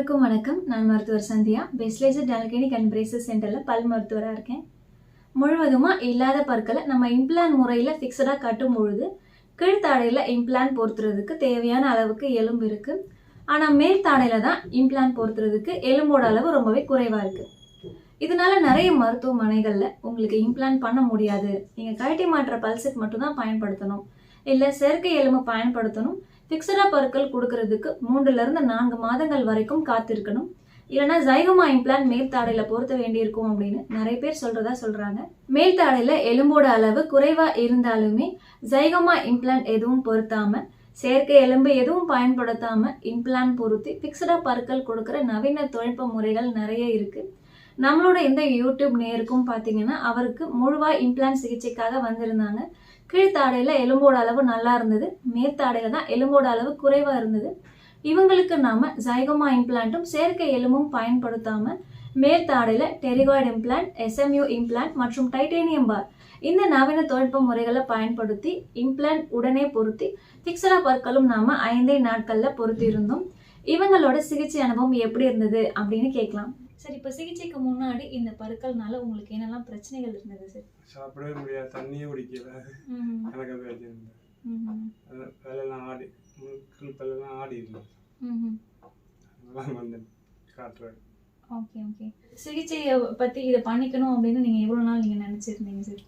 வணக்கம். நான் மருத்துவர் Sandhya. Best laser dental clinic and braces சென்டரில் பல் மருத்துவராக இருக்கேன். முழுவதுமாக இல்லாத பற்களை நம்ம இம்ப்ளான் முறையில் ஃபிக்ஸடாக கட்டும் பொழுது கீழ்த்தாடையில் இம்ப்ளான் பொருத்துறதுக்கு தேவையான அளவுக்கு எலும்பு இருக்குது ஆனால் மேல் தாடையில் தான் இம்ப்ளான் பொருத்துறதுக்கு எலும்போட அளவு ரொம்பவே குறைவாக இருக்குது இதனால நிறைய மருத்துவமனைகளில் உங்களுக்கு இம்ப்ளான் பண்ண முடியாது. நீங்கள் கழட்டி மாற்ற பல்செட் மட்டும்தான் பயன்படுத்தணும். இல்லை செயற்கை எலும்பு பயன்படுத்தணும். ஃபிக்ஸடா பற்கள் கொடுக்கறதுக்கு மூன்றுல இருந்து நான்கு மாதங்கள் வரைக்கும் காத்திருக்கணும். இல்லைனா ஜைகமா இம்ப்ளான் மேல் தாடையில பொருத்த வேண்டியிருக்கும் அப்படின்னு நிறைய பேர் சொல்றதா சொல்றாங்க. மேல் தாடையில எலும்போட அளவு குறைவா இருந்தாலுமே ஜைகமா இம்ப்ளான் எதுவும் பொருத்தாம செயற்கை எலும்பு எதுவும் பயன்படுத்தாம இம்ப்ளான் பொருத்தி ஃபிக்ஸடா பற்கள் கொடுக்குற நவீன தொழில்நுட்ப முறைகள் நிறைய இருக்கு. நம்மளோட இந்த யூடியூப் நேருக்கும் பார்த்தீங்கன்னா அவருக்கு முழுவா இம்ப்ளான்ட் சிகிச்சைக்காக வந்திருந்தாங்க. கீழ்த்தாடையில் எலும்போட அளவு நல்லா இருந்தது. மேற்தாடையில் தான் எலும்போட அளவு குறைவாக இருந்தது. இவங்களுக்கு நாம் ஜைகோமா இம்ப்ளான்ட்டும் செயற்கை எலும்பும் பயன்படுத்தாமல் மேற்தாடையில் டெரிகாய்டு இம்ப்ளான்ட் எஸ்எம்யூ இம்ப்ளான்ட் மற்றும் டைட்டேனியம் பார் இந்த நவீன தொழில்நுட்ப முறைகளை பயன்படுத்தி இம்ப்ளான்ட் உடனே பொருத்தி ஃபிக்ஸடா பற்களும் நாம் ஐந்தே நாட்களில் பொருத்தி இருந்தோம். இவங்களோட சிகிச்சை அனுபவம் எப்படி இருந்தது அப்படின்னு கேட்கலாம். சரி இப்போ சிகிச்சைக்கு முன்னாடி இந்த பற்கள்னால உங்களுக்கு என்னெல்லாம் பிரச்சனைகள் இருந்தது சார்? சாப்பிடவே முடியாது தண்ணியே குடிக்கல. எனக்கு அது வச்சிருந்தேன் அது பல்லெல்லாம் ஆடி முழுக்கள் பல்லெல்லாம் ஆடி இருந்தது. அதெல்லாம் வந்து காட்டுறேன் ஓகே ஓகே. சிகிச்சையை பத்தி இதை பண்ணிக்கணும் அப்படின்னு நீங்க எவ்வளவு நாள் நீங்க நினைச்சிருந்தீங்க சார்?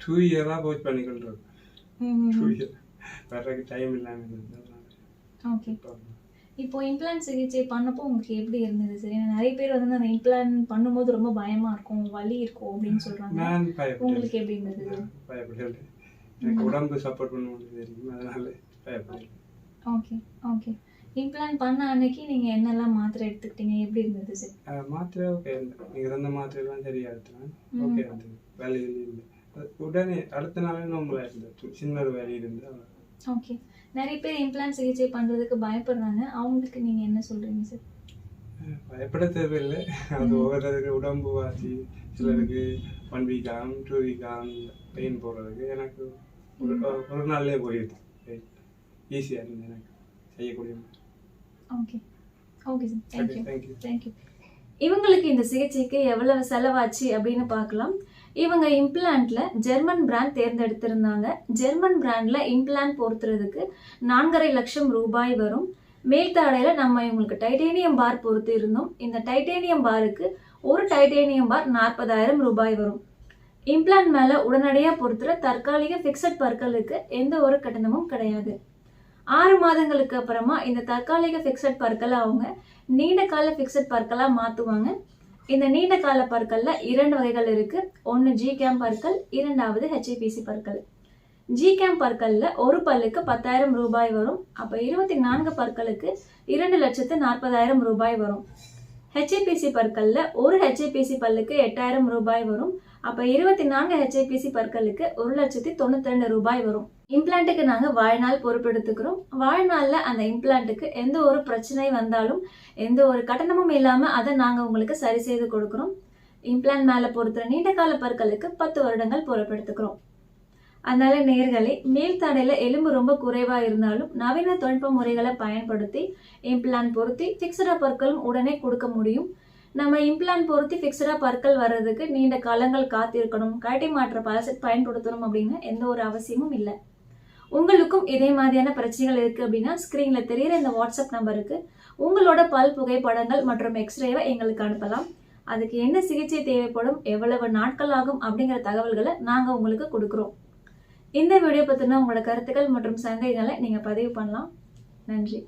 டூ இயராக போய் பண்ணிக்கொண்டு டூ இயர் வர்றதுக்கு டைம் இல்லாமல் இருந்தது ஓகே. இப்போ இம்ப்ளான்ட் சிகிச்சை பண்ணப்போ உங்களுக்கு எப்படி இருந்தது? சார் நிறைய பேர் வந்து அந்த இம்ப்ளான்ட் பண்ணும்போது ரொம்ப பயமா இருக்கும் வலி இருக்கும் அப்படின்னு சொல்றாங்க. உங்களுக்கு எப்படி இருந்தது? பயப்படல. எனக்கு உடம்பு சப்போர்ட் பண்ணுவோம் தெரியும்? அதனால பயப்படல. ஓகே ஓகே இம்ப்ளான்ட் பண்ண அன்னைக்கு நீங்க என்னெல்லாம் மாத்திரை எடுத்துக்கிட்டீங்க? எப்படி இருந்தது? சார். மாத்திரை ஓகே நீங்கள் இருந்த மாத்திரைலாம் சரியா எடுத்தேன் ஓகே இருந்தது வேலை இல்லை உடனே அடுத்த நாளே நோம்பலாக இருந்தது. சின்ன ஒரு வேலை இருந்தது ஓகே நிறைய பேர் இம்ப்ளான்ட் சிகிச்சை பண்றதுக்கு பயப்படுறாங்க. அவங்களுக்கு நீங்க என்ன சொல்றீங்க சார் பயப்பட தேவையில்லை. அது ஒவ்வொருத்தருக்கு உடம்பு வாசி சிலருக்கு ஒன் வீக் ஆகும் டூ வீக் ஆகும் பெயின் போடுறதுக்கு எனக்கு ஒரு ஒரு நாள்லேயே போயிடுது ஈஸியாக இருந்தது எனக்கு செய்யக்கூடிய okay okay sir thank you thank you இவங்களுக்கு இந்த சிகிச்சைக்கு எவ்வளவு செலவாச்சு அப்படின்னு பார்க்கலாம். இவங்க இம்ப்ளான்ட்ல ஜெர்மன் பிராண்ட் தேர்ந்தெடுத்திருந்தாங்க. ஜெர்மன் பிராண்ட்ல இம்ப்ளான்ட் பொறுத்துறதுக்கு நான்கரை லட்சம் ரூபாய் வரும். மேல்தாடையில நம்ம இவங்களுக்கு டைட்டேனியம் பார் பொறுத்து இருந்தோம் இந்த டைட்டேனியம் பாருக்கு ஒரு டைட்டேனியம் பார் நாற்பதாயிரம் ரூபாய் வரும். இம்ப்ளான்ட் மேல உடனடியாக பொறுத்துற தற்காலிக ஃபிக்ஸட் பற்களுக்கு எந்த ஒரு கட்டணமும் கிடையாது. ஆறு மாதங்களுக்கு அப்புறமா இந்த தற்காலிக ஃபிக்ஸட் பற்களை அவங்க நீண்ட கால ஃபிக்ஸட் பற்களாக மாற்றுவாங்க இந்த நீண்ட கால பற்கள்ல இரண்டு வகைகள் இருக்கு. ஒன்னு ஜி கேம் பற்கள் இரண்டாவது ஹெச்ஐபிசி பற்கள். ஜி கேம் பற்கள்ல ஒரு பல்லுக்கு பத்தாயிரம் ரூபாய் வரும். அப்ப இருபத்தி நான்கு பற்களுக்கு இரண்டு லட்சத்து நாற்பதாயிரம் ரூபாய் வரும். ஹெச்ஐபிசி பற்களில் ஒரு ஹெச்ஐபிசி பல்லுக்கு எட்டாயிரம் ரூபாய் வரும். அப்போ இருபத்தி நான்கு ஹெச்ஐபிசி பற்களுக்கு ஒரு லட்சத்தி தொண்ணூத்தி ரெண்டு ரூபாய் வரும். இம்ப்ளான்ட்டுக்கு நாங்கள் வாழ்நாள் பொறுப்பெடுத்துக்கிறோம். வாழ்நாளில் அந்த இம்ப்ளான்ட்டுக்கு எந்த ஒரு பிரச்சனை வந்தாலும் எந்த ஒரு கட்டணமும் இல்லாமல் அதை நாங்கள் உங்களுக்கு சரி செய்து கொடுக்குறோம். இம்ப்ளான்ட் மேலே பொறுத்துற நீண்ட கால பற்களுக்கு பத்து வருடங்கள் பொறுப்பெடுத்துக்கிறோம். அதனால நேர்களை மேல்தடையில எலும்பு ரொம்ப குறைவா இருந்தாலும் நவீன தொழில்நுட்ப முறைகளை பயன்படுத்தி இம்ப்ளான் பொருத்தி ஃபிக்ஸடா பற்களும் உடனே கொடுக்க முடியும். நம்ம இம்ப்ளான் பொருத்தி ஃபிக்ஸடா பற்கள் வர்றதுக்கு நீண்ட காலங்கள் காத்திருக்கணும். கழட்டி மாற்ற பலசெட் பயன்படுத்தணும் அப்படின்னு எந்த ஒரு அவசியமும் இல்லை. உங்களுக்கும் இதே மாதிரியான பிரச்சனைகள் இருக்கு அப்படின்னா ஸ்கிரீன்ல தெரிகிற இந்த வாட்ஸ்அப் நம்பருக்கு உங்களோட பல் புகைப்படங்கள் மற்றும் எக்ஸ்ரேவை எங்களுக்கு அனுப்பலாம். அதுக்கு என்ன சிகிச்சை தேவைப்படும் எவ்வளவு நாட்கள் ஆகும் அப்படிங்கிற தகவல்களை நாங்கள் உங்களுக்கு கொடுக்குறோம். இந்த வீடியோ பத்தின உங்களோட கருத்துக்கள் மற்றும் சந்தேகங்களை நீங்கள் பதிவு பண்ணலாம். நன்றி.